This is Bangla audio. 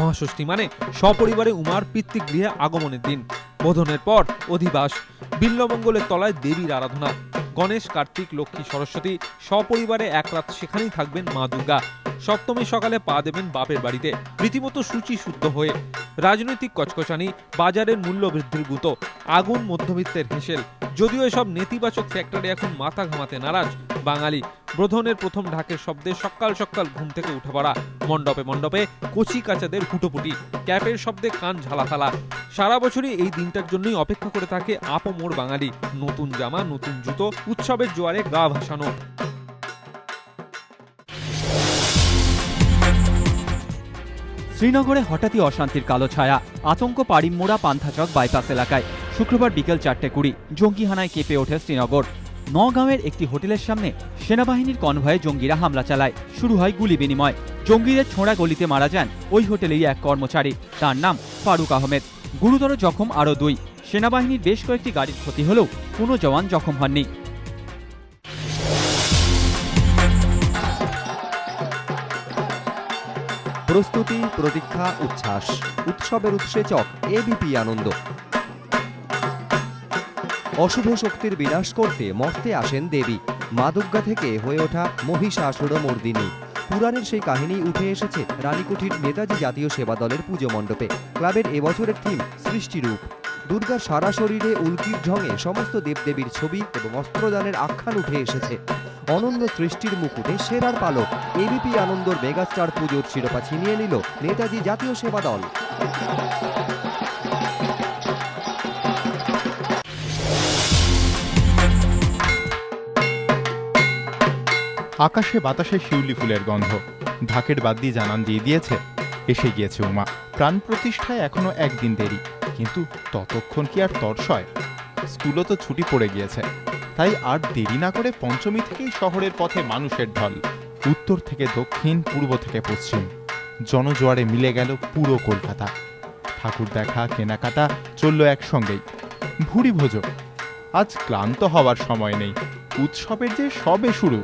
মহাষষ্ঠী মানে সপরিবারে উমার পিতৃগৃহে আগমনের দিন। বোধনের পর অধিবাস। বিল্লমঙ্গলের তলায় দেবীর আরাধনা। গণেশ, কার্তিক, লক্ষ্মী, সরস্বতী সপরিবারে এক রাত সেখানেই থাকবেন মা দুর্গা। সপ্তমী সকালে পা দেবেন বাপের বাড়িতে। রীতিমতো সূচি শুদ্ধ হয়ে। রাজনৈতিক কচকচানি, বাজারের মূল্য বৃদ্ধির গুতো, আগুন, মধ্যবিত্তের হেসেল। যদিও এসব নেতিবাচক ফ্যাক্টরে এখন মাথা ঘামাতে নারাজ বাঙালি। বোধনের প্রথম ঢাকের শব্দে সকাল সকাল ঘুম থেকে উঠে পড়া মণ্ডপে মণ্ডপে কচি কাচাদের হুটোপুটি, ক্যাপের শব্দে কান ঝালাফালা সারা বছরই এই দিনটার জন্যই অপেক্ষা করে থাকে আপমোর বাঙালি। নতুন জামা, নতুন জুতো, উৎসবের জোয়ারে গা ভাসানো। শ্রীনগরে হঠাৎই অশান্তির কালো ছায়া, আতঙ্ক পাড়িমোড়া পান্থাচক বাইপাস এলাকায়। শুক্রবার বিকেল চারটে কুড়ি জঙ্গি হানায় কেঁপে ওঠে শ্রীনগর। নগাঁওয়ের একটি হোটেলের সামনে সেনাবাহিনীর কনভয়ে জঙ্গিরা হামলা চালায়। শুরু হয় গুলি বিনিময়। জঙ্গিদের ছোঁড়া গলিতে মারা যান ওই হোটেলেই এক কর্মচারী। তার নাম ফারুক আহমেদ। গুরুতর জখম আরও দুই। সেনাবাহিনীর বেশ কয়েকটি গাড়ির ক্ষতি হলেও কোনো জওয়ান জখম হননি। প্রস্তুতি, প্রতীক্ষা, উচ্ছ্বাস। উৎসবের উৎসেচক এবিপি আনন্দ। অশুভ শক্তির বিনাশ করতে মর্তে আসেন দেবী। মা দুর্গা থেকে হয়ে ওঠা মহিষাসুর মর্দিনী। পুরাণের সেই কাহিনী উঠে এসেছে রানীকুঠির নেতাজি জাতীয় সেবা দলের পুজো মণ্ডপে। ক্লাবের এবছরের থিম সৃষ্টিরূপ। দুর্গার সারা শরীরে উল্কির ঢঙে সমস্ত দেবদেবীর ছবি এবং অস্ত্রদানের আখ্যান উঠে এসেছে। অনন্য সৃষ্টির মুকুটে সেরার পালক এবিপি আনন্দর মেগাস্টার পুজোর শিরোপা ছিনিয়ে নিল নেতাজি জাতীয় সেবা দল। আকাশে বাতাসে শিউলি ফুলের গন্ধ। ঢাকের বাদ দিয়ে জানান দিয়ে দিয়েছে। এসে গিয়েছে উমা। প্রাণ প্রতিষ্ঠায় এখনও একদিন দেরি। কিন্তু ততক্ষণ কি আর তরসয় স্কুলও তো ছুটি পড়ে গিয়েছে। তাই আর দেরি না করে পঞ্চমী থেকেই শহরের পথে মানুষের ঢল। উত্তর থেকে দক্ষিণ, পূর্ব থেকে পশ্চিম। জনজোয়ারে মিলে গেল পুরো কলকাতা। ঠাকুর দেখা, কেনাকাটা চলল একসঙ্গেই। ভুরি ভোজ। আজ ক্লান্ত হওয়ার সময় নেই। উৎসবের যে সবে শুরু।